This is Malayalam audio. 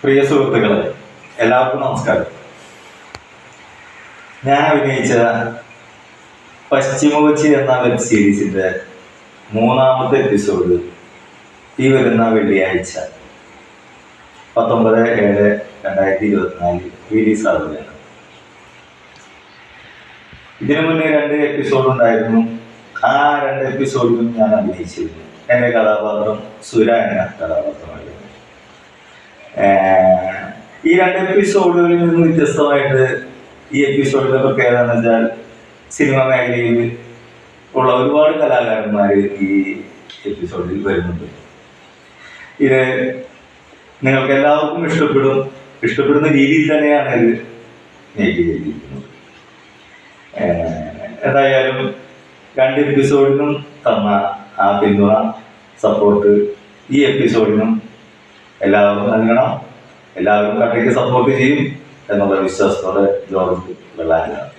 പ്രിയ സുഹൃത്തുക്കളെ എല്ലാവർക്കും നമസ്കാരം. ഞാൻ അഭിനയിച്ച പശ്ചിമകൊച്ചി എന്ന വെബ് സീരീസിന്റെ മൂന്നാമത്തെ എപ്പിസോഡ് ഈ വരുന്ന വെള്ളിയാഴ്ച പത്തൊമ്പത് ഏഴ് രണ്ടായിരത്തി ഇരുപത്തിനാലിൽ റിലീസ് ആവുകയാണ്. ഇതിനു മുന്നേ രണ്ട് എപ്പിസോഡ് ഉണ്ടായിരുന്നു. ആ രണ്ട് എപ്പിസോഡിലും ഞാൻ അഭിനയിച്ചിരുന്നു. എന്റെ കഥാപാത്രം സുര എന്ന കഥാപാത്രമായിരുന്നു. ഈ രണ്ട് എപ്പിസോഡുകളിൽ നിന്ന് വ്യത്യസ്തമായിട്ട് ഈ എപ്പിസോഡിന്റെ പ്രത്യേകത എന്ന് വെച്ചാൽ സിനിമ മേഖലയിൽ ഉള്ള ഒരുപാട് കലാകാരന്മാർ ഈ എപ്പിസോഡിൽ വരുന്നുണ്ട്. ഇത് നിങ്ങൾക്ക് എല്ലാവർക്കും ഇഷ്ടപ്പെടും ഇഷ്ടപ്പെടുന്ന രീതിയിൽ തന്നെയാണ് ഇത് മേക്ക് എന്തായാലും രണ്ട് എപ്പിസോഡിനും തന്ന ആ പിന്തുണ സപ്പോർട്ട് ഈ എപ്പിസോഡിനും എല്ലാവർക്കും നൽകണം. എല്ലാവരും കട്ടയ്ക്ക് സപ്പോർട്ട് ചെയ്യും. എന്നുള്ള വിശ്വാസത്തോടെ ജോർജ് വെള്ളാനാണ്